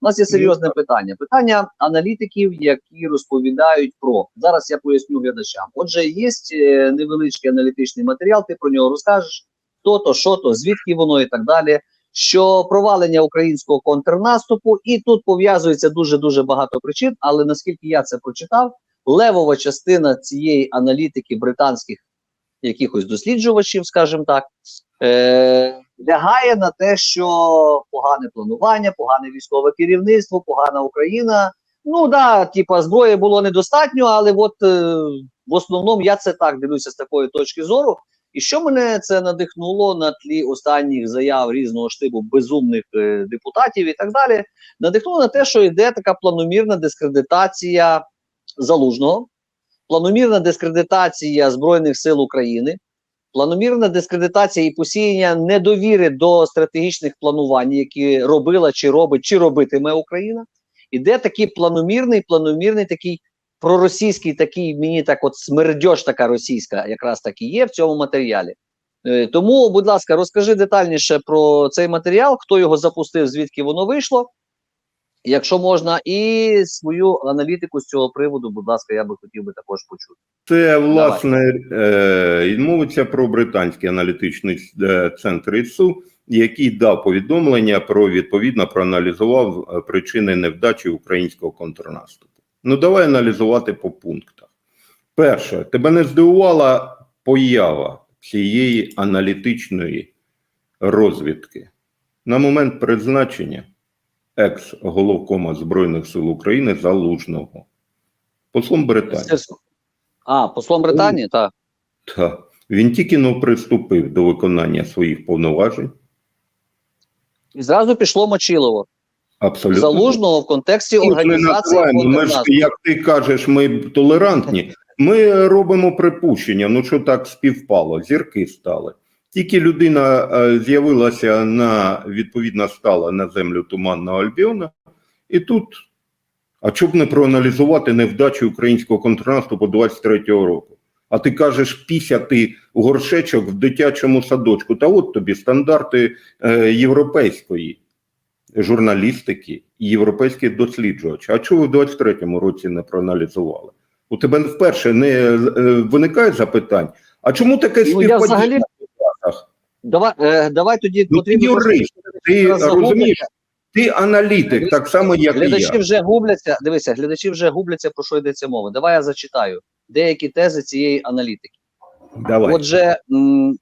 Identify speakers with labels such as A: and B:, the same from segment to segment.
A: У нас є серйозне питання. Питання аналітиків, які розповідають про зараз. Я поясню глядачам. Отже, є е, невеличкий аналітичний матеріал. Ти про нього розкажеш, хто то, що то, звідки воно і так далі. Що провалення українського контрнаступу, і тут пов'язується дуже дуже багато причин. Але наскільки я це прочитав, левова частина цієї аналітики британських якихось досліджувачів, скажімо так, е, лягає на те, що погане планування, погане військове керівництво, погана Україна. Ну да, типа зброї було недостатньо, але от е, в основному я це так дивлюся з такої точки зору. І що мене це надихнуло на тлі останніх заяв різного штибу безумних е, депутатів і так далі, надихнуло на те, що йде така планомірна дискредитація залужного, планомірна дискредитація Збройних сил України, планомірна дискредитація і посіяння недовіри до стратегічних планувань, які робила чи робить, чи робитиме Україна. Іде такий планомірний, планомірний такий проросійський, такий мені так от смердьож така російська, якраз таки є в цьому матеріалі. Е, Тому, будь ласка, розкажи детальніше про цей матеріал, хто його запустив, звідки воно вийшло. Якщо можна, і свою аналітику з цього приводу, будь ласка, я би хотів би також почути.
B: Це власне е, мовиться про британський аналітичний е, центр ІСУ, який дав повідомлення про відповідно проаналізував е, причини невдачі українського контрнаступу. Ну давай аналізувати по пунктах. Перше, тебе не здивувала поява цієї аналітичної розвідки на момент призначення екс-головкома Збройних сил України Залужного, послом Британії.
A: А, послом Британії, так.
B: Та він тільки но приступив до виконання своїх повноважень.
A: І зразу пішло Мочилово.
B: Абсолютно
A: Залужного в контексті
B: Ми
A: організації
B: називаємо, ми ж, як ти кажеш, ми толерантні. Ми робимо припущення. Ну що так співпало? Зірки стали. Тільки людина е, з'явилася на відповідно стала на землю туманного Альбіона, і тут. А чоб не проаналізувати невдачу українського контрнаступу 23-го року? А ти кажеш, пісяти горшечок в дитячому садочку. Та от тобі стандарти е, європейської журналістики і європейських досліджувачів. А чого ви в 23-му році не проаналізували? У тебе вперше не е, виникає запитань. А чому таке
A: Ну, я
B: співпадіння?
A: взагалі- Давай, е, давай тоді
B: Ну, ти юрист, Ти розумієш, ти аналітик, так само, як і
A: Глядачі
B: я.
A: вже губляться. Дивися, глядачі вже губляться, про що йдеться мова. Давай я зачитаю деякі тези цієї аналітики.
B: Давай.
A: Отже, м,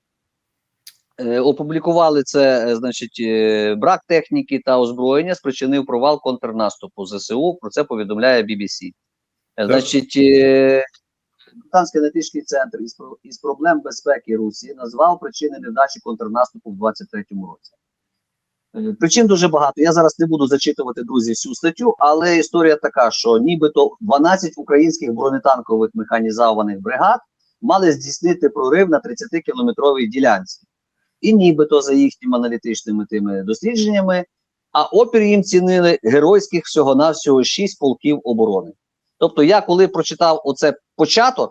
A: е, опублікували це, е, значить, е, брак техніки та озброєння спричинив провал контрнаступу ЗСУ. Про це повідомляє BBC. Е, Значить, е, британський аналітичний центр із, із проблем безпеки Русі назвав причини невдачі контрнаступу в 23-му році. Е, Причин дуже багато. Я зараз не буду зачитувати друзі всю статтю, але історія така, що нібито 12 українських бронетанкових механізованих бригад мали здійснити прорив на 30-кілометровій ділянці. І нібито за їхніми аналітичними тими дослідженнями, а опір їм цінили геройських всього-навсього 6 полків оборони. Тобто, я коли прочитав оце початок,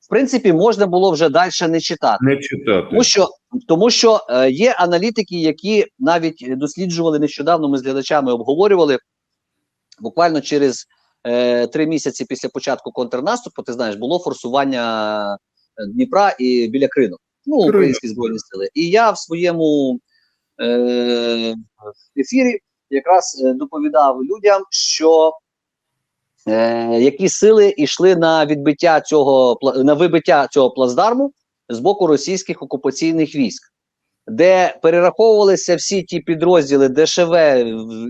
A: в принципі, можна було вже далі не читати.
B: Не читати.
A: Тому що, тому що е, є аналітики, які навіть досліджували нещодавно, ми з глядачами обговорювали буквально через е, три місяці після початку контрнаступу, ти знаєш, було форсування е, Дніпра і біля Кринок. Ну, українські збройні сили. І я в своєму е, ефірі якраз е, доповідав людям, що е, які сили йшли на відбиття цього на вибиття цього плацдарму з боку російських окупаційних військ, де перераховувалися всі ті підрозділи ДШВ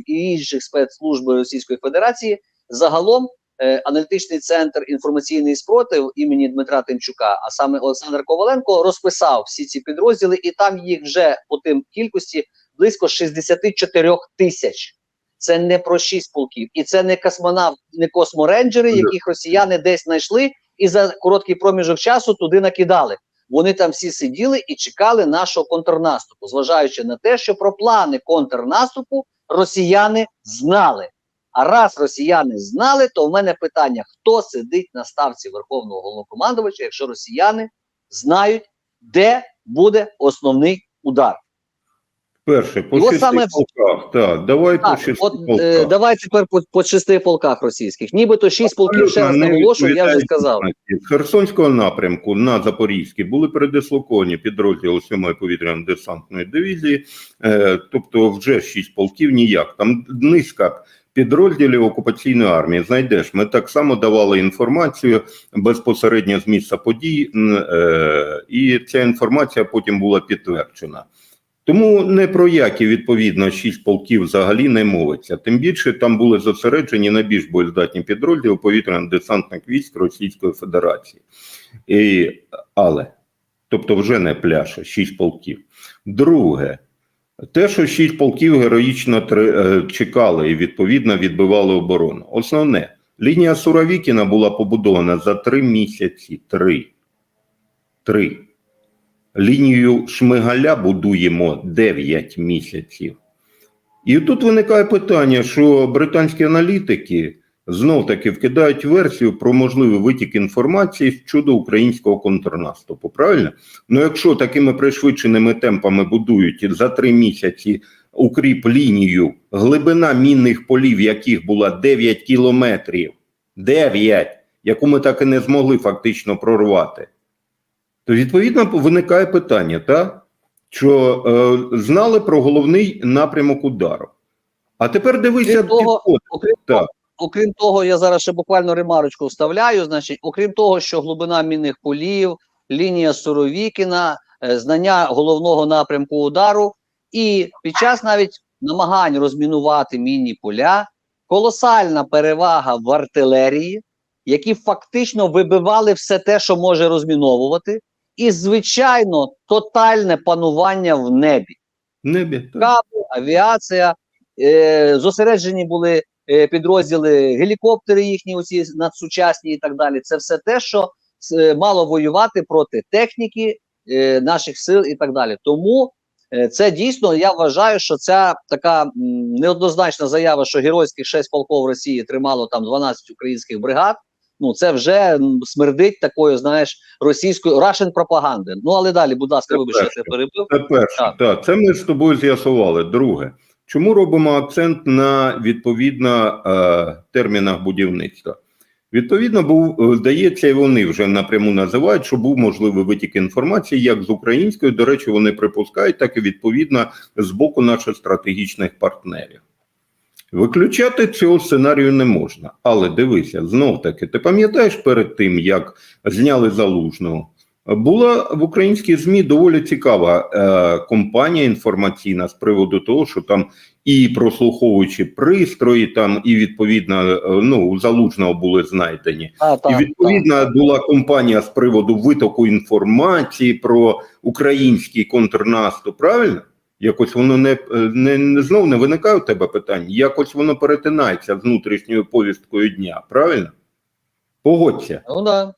A: і інших спецслужб Російської Федерації. Загалом е, аналітичний центр інформаційний спротив імені Дмитра Тимчука, а саме Олександр Коваленко, розписав всі ці підрозділи, і там їх вже по тим кількості близько 64 тисяч. Це не про шість полків, і це не космонавт, не косморейнджери,
B: Да.
A: яких росіяни десь знайшли і за короткий проміжок часу туди накидали. Вони там всі сиділи і чекали нашого контрнаступу, зважаючи на те, що про плани контрнаступу росіяни знали. А раз росіяни знали, то в мене питання: хто сидить на ставці Верховного головнокомандувача, якщо росіяни знають, де буде основний удар?
B: Перше, по шести
A: саме
B: полках. Так, давай по
A: Так,
B: шести
A: от е,
B: полках.
A: давай тепер по, по шести полках російських. Нібито шість полків, ще раз наголошую, я вже сказав.
B: З Херсонського напрямку на Запорізький були передислоковані підрозділи 7-ї повітряно-десантної дивізії, е, тобто вже шість полків ніяк. Там низка підрозділів окупаційної армії. Знайдеш, ми так само давали інформацію безпосередньо з місця подій, е, і ця інформація потім була підтверджена. Тому не про які відповідно шість полків взагалі не мовиться. Тим більше там були зосереджені найбільш боєздатні підрозділи повітряно-десантних військ Російської Федерації. І, але, тобто, вже не пляше, шість полків. Друге, те, що шість полків героїчно е, чекали і відповідно відбивали оборону. Основне, лінія Суровікіна була побудована за три місяці. Три. Три. Лінію Шмигаля будуємо 9 місяців. І тут виникає питання, що британські аналітики знов таки вкидають версію про можливий витік інформації щодо українського контрнаступу. Правильно? Ну, якщо такими пришвидшеними темпами будують за три місяці укріп лінію, глибина мінних полів, яких була 9 кілометрів, 9, яку ми так і не змогли фактично прорвати то відповідно виникає питання, та? що е, знали про головний напрямок удару. А тепер дивися
A: того,
B: підход.
A: Окрім,
B: Так.
A: окрім того, я зараз ще буквально ремарочку вставляю. Значить, окрім того, що глибина мінних полів, лінія Суровікіна, е, знання головного напрямку удару, і під час навіть намагань розмінувати мінні поля, колосальна перевага в артилерії, які фактично вибивали все те, що може розміновувати, і звичайно тотальне панування в небі
B: небі.
A: Каби, авіація, е, зосереджені були е, підрозділи, гелікоптери їхні, оці надсучасні і так далі. Це все те, що е, мало воювати проти техніки е, наших сил і так далі. Тому е, це дійсно я вважаю, що ця така м, неоднозначна заява, що геройських 6 полков Росії тримало там 12 українських бригад. Ну, це вже смердить такою, знаєш, російською Russian пропаганди. Ну але далі, будь ласка,
B: Це
A: вибач, що я перебив.
B: Це перше.
A: Так.
B: Так. це ми з тобою з'ясували. Друге, чому робимо акцент на відповідно е, термінах будівництва? Відповідно, був е, здається, і вони вже напряму називають, що був можливий витік інформації як з української. До речі, вони припускають, так і відповідно з боку наших стратегічних партнерів. Виключати цього сценарію не можна. Але дивися, знов таки, ти пам'ятаєш перед тим, як зняли залужного? Була в українській ЗМІ доволі цікава е, компанія інформаційна з приводу того, що там і прослуховуючі пристрої, там і відповідно е, ну, у залужного були знайдені.
A: А,
B: І
A: так,
B: була компанія з приводу витоку інформації про український контрнаступ. Правильно? Якось воно не, не, не знов не виникає у тебе питань. Якось воно перетинається з внутрішньою повісткою дня. Правильно? Погодься.
A: Ну да.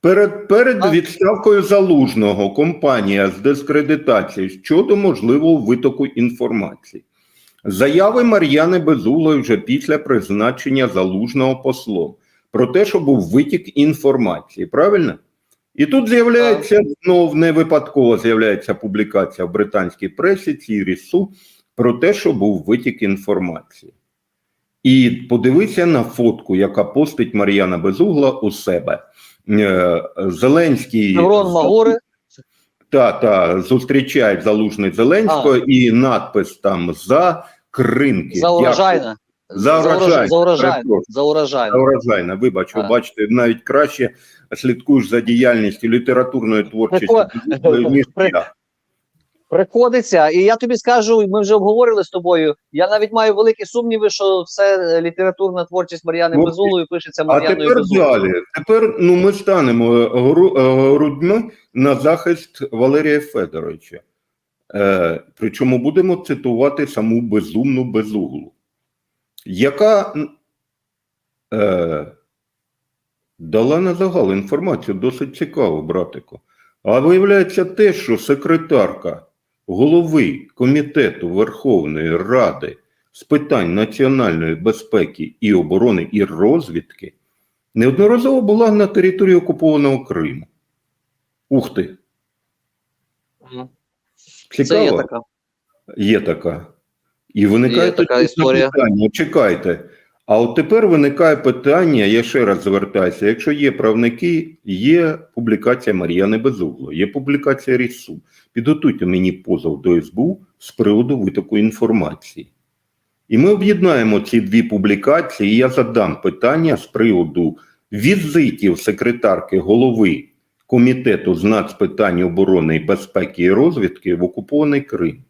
B: Перед, перед
A: А-
B: відставкою залужного компанія з дискредитації щодо можливого витоку інформації. Заяви Мар'яни Безуглої вже після призначення залужного послом про те, що був витік інформації. Правильно? І тут з'являється знов не випадково з'являється публікація в британській пресі Цірісу про те, що був витік інформації. І подивися на фотку, яка постить Мар'яна Безугла у себе. Е, Зеленський
A: Магори.
B: та, та, зустрічають залужний Зеленського і надпис там за кринки.
A: За урожайна.
B: За урожай.
A: За.
B: Перепрошую.
A: За урожайна.
B: За урожайна. Вибач, ви бачите, навіть краще слідкуєш за діяльністю літературної творчості, ніж я.
A: Приходиться, і я тобі скажу, ми вже обговорили з тобою. Я навіть маю великі сумніви, що це літературна творчість Мар'яни
B: Ну,
A: Безулої пишеться
B: А
A: Мар'яною
B: тепер
A: Безулою.
B: далі. Тепер ну, ми станемо гру- е, грудьми на захист Валерія Федоровича. Е, причому будемо цитувати саму безумну безуглу, яка е, дала на загал інформацію досить цікаву, братику. А виявляється те, що секретарка голови Комітету Верховної Ради з питань національної безпеки і оборони і розвідки неодноразово була на території окупованого Криму. Ух ти! Цікаво.
A: Це є така.
B: Є така. І виникає
A: Є така історія.
B: запитання, чекайте. А от тепер виникає питання, я ще раз звертаюся, якщо є правники, є публікація Мар'яни Безугло, є публікація РІСУ. Підготуйте мені позов до СБУ з приводу витоку інформації. І ми об'єднаємо ці дві публікації, і я задам питання з приводу візитів секретарки голови Комітету з нацпитань оборони і безпеки і розвідки в окупований Крим.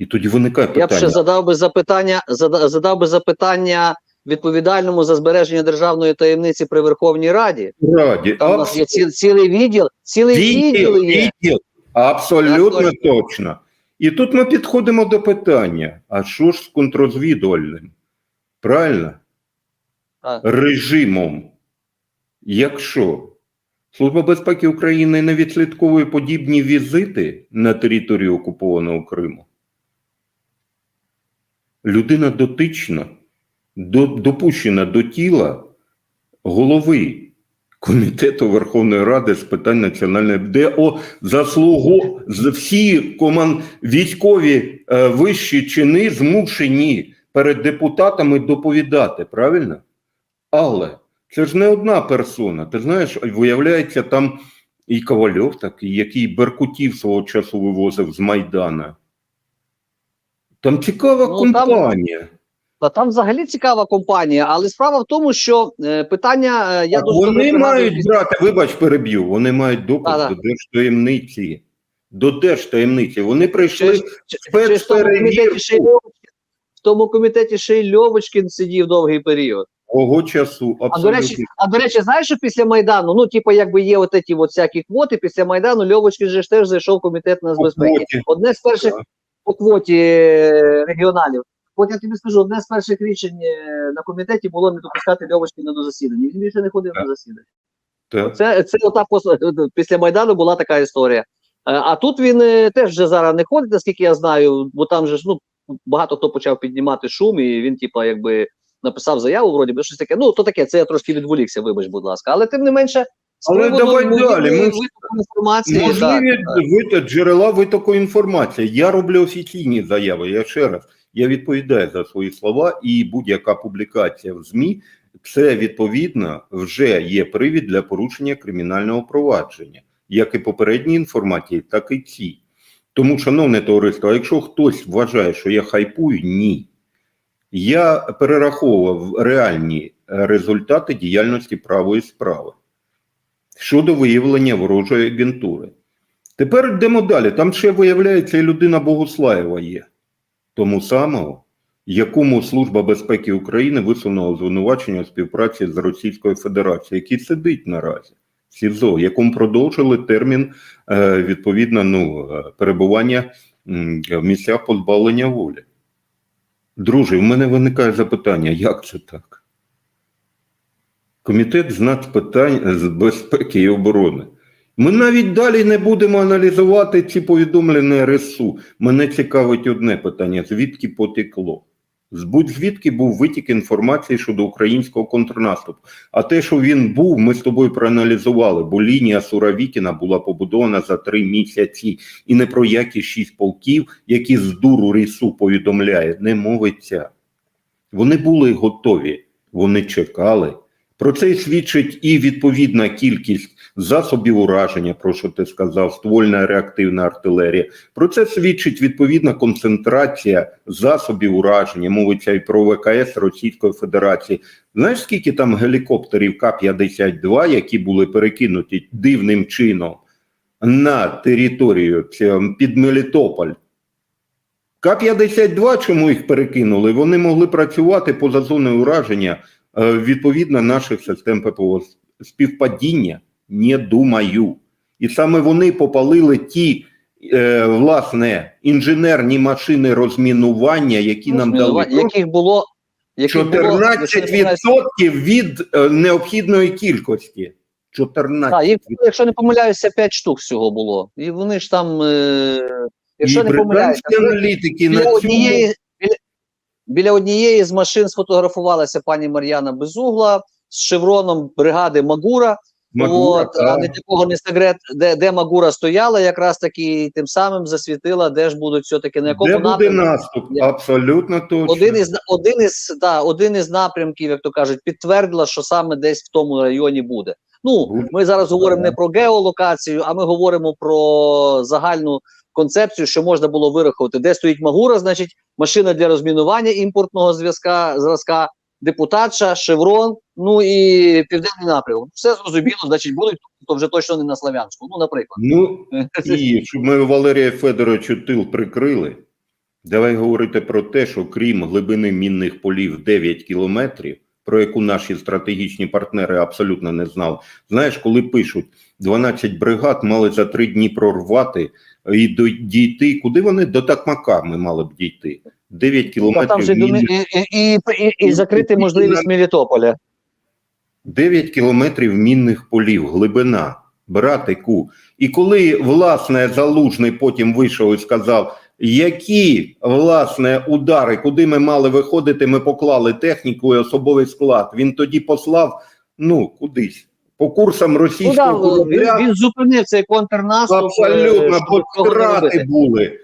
B: І тоді виникає
A: Я б ще задав би запитання, задав би запитання відповідальному за збереження державної таємниці при Верховній Раді.
B: Раді,
A: Там у нас є ці, цілий відділ, цілий
B: Відділ,
A: відділ є.
B: відділ. Абсолютно
A: Так,
B: точно. І тут ми підходимо до питання: а що ж з контрозвідувальним? Правильно?
A: Так.
B: Режимом. Якщо Служба безпеки України не відслідковує подібні візити на територію окупованого Криму, людина дотична, до, допущена до тіла голови Комітету Верховної Ради з питань національної де о заслугу всі команд військові е, вищі чини змушені перед депутатами доповідати, правильно? Але це ж не одна персона. Ти знаєш, виявляється, там і Ковальов такий, який Беркутів свого часу вивозив з Майдана. Там цікава
A: Ну, там-
B: компанія.
A: Та там взагалі цікава компанія, але справа в тому, що е, питання е, я дуже
B: вони
A: пригадую
B: мають
A: після-
B: брати, вибач, переб'ю, вони мають допуск до держтаємниці. До держтаємниці. Вони прийшли
A: Чи- чи- в комітеті Льовочкін- в тому комітеті ще й Льовочкін сидів довгий період.
B: свого часу.
A: А до речі, а до речі, знаєш, що після Майдану, ну, типу, якби є от ці от всякі квоти, після Майдану Льовочкін же ж теж зайшов в комітет нацбезпеки. Одне з перших. По квоті регіоналів. От я тобі скажу, одне з перших рішень е, на комітеті було не допускати Льовочкіна до засідання. Він більше не ходив на засідання.
B: Так.
A: Це, це отак після Майдану була така історія. Е, А тут він е, теж вже зараз не ходить, наскільки я знаю, бо там же ж ну багато хто почав піднімати шум, і він, типа, якби написав заяву, вроді би щось таке. Ну, то таке, це я трошки відволікся, вибач, будь ласка. Але тим не менше,
B: Але давай далі, ми-
A: витоку інформації.
B: Можливі
A: так.
B: джерела витоку інформації. Я роблю офіційні заяви. Я ще раз я відповідаю за свої слова, і будь-яка публікація в ЗМІ це відповідно вже є привід для порушення кримінального провадження, як і попередні інформації, так і ці. Тому, шановне товариство, а якщо хтось вважає, що я хайпую, ні. Я перераховував реальні результати діяльності правої справи щодо виявлення ворожої агентури. Тепер йдемо далі. Там ще виявляється і людина Богуслаєва є, тому самого, якому Служба безпеки України висунула звинувачення у співпраці з Російською Федерацією, який сидить наразі в СІЗО, якому продовжили термін е, відповідно ну, е, перебування в місцях позбавлення волі. Друже, в мене виникає запитання, як це так? Комітет з нацпитань з безпеки і оборони. Ми навіть далі не будемо аналізувати ці повідомлення РСУ. Мене цікавить одне питання: звідки потекло? Будь-звідки був витік інформації щодо українського контрнаступу. А те, що він був, ми з тобою проаналізували, бо лінія Суровікіна була побудована за три місяці, і не про які шість полків, які з дуру рісу повідомляє, не мовиться. Вони були готові, вони чекали. Про це свідчить і відповідна кількість засобів ураження, про що ти сказав, ствольна реактивна артилерія. Про це свідчить відповідна концентрація засобів ураження, мовиться і про ВКС Російської Федерації. Знаєш, скільки там гелікоптерів К-52, які були перекинуті дивним чином на територію під Мелітополь? К-52, чому їх перекинули? Вони могли працювати поза зоною ураження відповідно наших систем ППО. Співпадіння не думаю. І саме вони попалили ті, е, власне, інженерні машини розмінування, які нам дали
A: яких було яких було, якщо не помиляюсь,
B: 14% від е, необхідної кількості. 14%.
A: Так, якщо не помиляюся, 5 штук всього було. І вони ж там, е, якщо
B: і
A: не помиляюся,
B: аналітики на цьому
A: однієї, біля, однієї з машин сфотографувалася пані Мар'яна Безугла з шевроном бригади Магура.
B: Магура,
A: От, а не такого не секрет, де, де Магура стояла, якраз таки тим самим засвітила, де ж будуть все-таки на якому
B: Де буде наступ? Абсолютно точно.
A: Один із один із да, один із напрямків, як то кажуть, підтвердила, що саме десь в тому районі буде. Ну ми зараз говоримо не про геолокацію, а ми говоримо про загальну концепцію, що можна було вирахувати, де стоїть Магура, значить, машина для розмінування імпортного зв'язка зразка, депутатша, шеврон, ну і південний напрямок. Все зрозуміло, значить, будуть то вже точно не на Славянську. Ну, наприклад.
B: Ну, І щоб ми Валерія Федоровича тил прикрили, давай говорити про те, що крім глибини мінних полів 9 кілометрів, про яку наші стратегічні партнери абсолютно не знали. Знаєш, коли пишуть 12 бригад мали за три дні прорвати і дійти, куди вони до Такмака ми мали б дійти. 9
A: Та
B: кілометрів.
A: там же
B: мінних
A: і, і, і, і, і закрити можливість Мелітополя.
B: 9 кілометрів мінних полів, глибина, братику. І коли власне залужний потім вийшов і сказав, які власне удари, куди ми мали виходити, ми поклали техніку і особовий склад. Він тоді послав ну кудись по курсам
A: Ну, да,
B: російського
A: він,
B: корабля.
A: він зупинив цей контрнаступ. е,
B: Абсолютно, втрати були.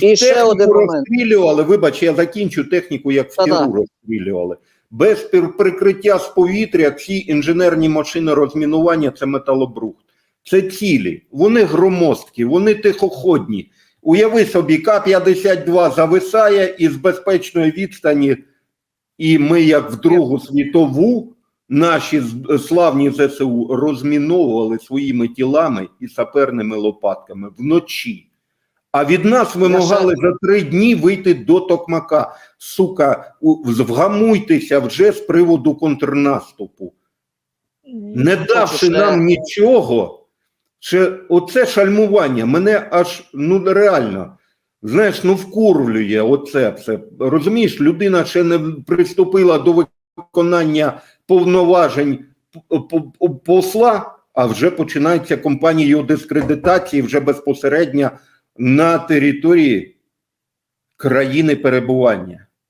A: І ще один
B: розстрілювали. Вибач, я закінчу техніку, як в
A: Та-да.
B: розстрілювали. Без прикриття з повітря всі інженерні машини розмінування це металобрухт. Це цілі. Вони громоздкі, вони тихоходні. Уяви собі, К-52 зависає із безпечної відстані, і ми, як в Другу світову, наші славні ЗСУ розміновували своїми тілами і саперними лопатками вночі. А від нас вимагали за три дні вийти до Токмака. Сука, вгамуйтеся вже з приводу контрнаступу. Не давши нам нічого, ще оце шальмування мене аж ну реально. Знаєш, ну вкурвлює оце все. Розумієш, людина ще не приступила до виконання повноважень посла, а вже починається компанія його дискредитації вже безпосередньо на території країни перебування.